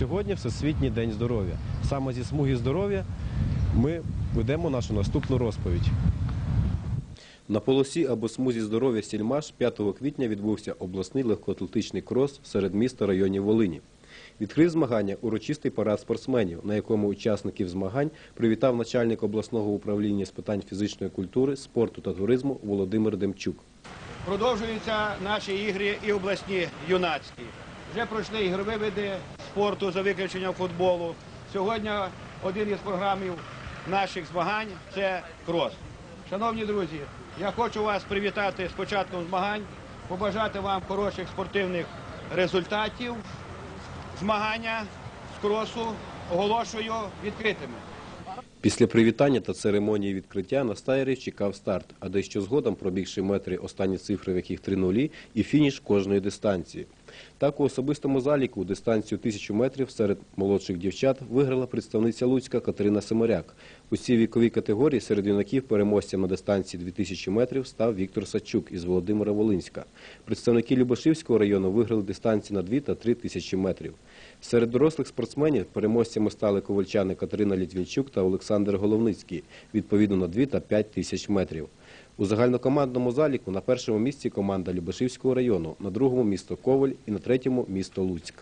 Сьогодні Всесвітній день здоров'я. Саме зі смуги здоров'я ми ведемо нашу наступну розповідь. На полосі або смузі здоров'я Сільмаш 5 квітня відбувся обласний легкоатлетичний крос серед міст та районів Волині. Відкрив змагання урочистий парад спортсменів, на якому учасників змагань привітав начальник обласного управління з питань фізичної культури, спорту та туризму Володимир Демчук. Продовжуються наші ігри і обласні юнацькі. Вже пройшли ігрові види спорту за виключенням футболу. Сьогодні один із програмів наших змагань це крос. Шановні друзі, я хочу вас привітати з початком змагань, побажати вам хороших спортивних результатів. Змагання з кросу оголошую відкритими. Після привітання та церемонії відкриття на стайері чекав старт, а дещо згодом, пробігши метри, останні цифри, в яких три нулі, і фініш кожної дистанції. Так у особистому заліку дистанцію тисячу метрів серед молодших дівчат виграла представниця Луцька Катерина Семоряк. У цій віковій категорії серед юнаків переможцем на дистанції 2000 метрів став Віктор Сачук із Володимира Волинська. Представники Любашівського району виграли дистанції на 2 та 3 тисячі метрів. Серед дорослих спортсменів переможцями стали ковальчани Катерина Літвінчук та Олександр Головницький, відповідно на 2 та 5 тисяч метрів. У загальнокомандному заліку на першому місці команда Любешівського району, на другому місто Коваль і на третьому місто Луцьк.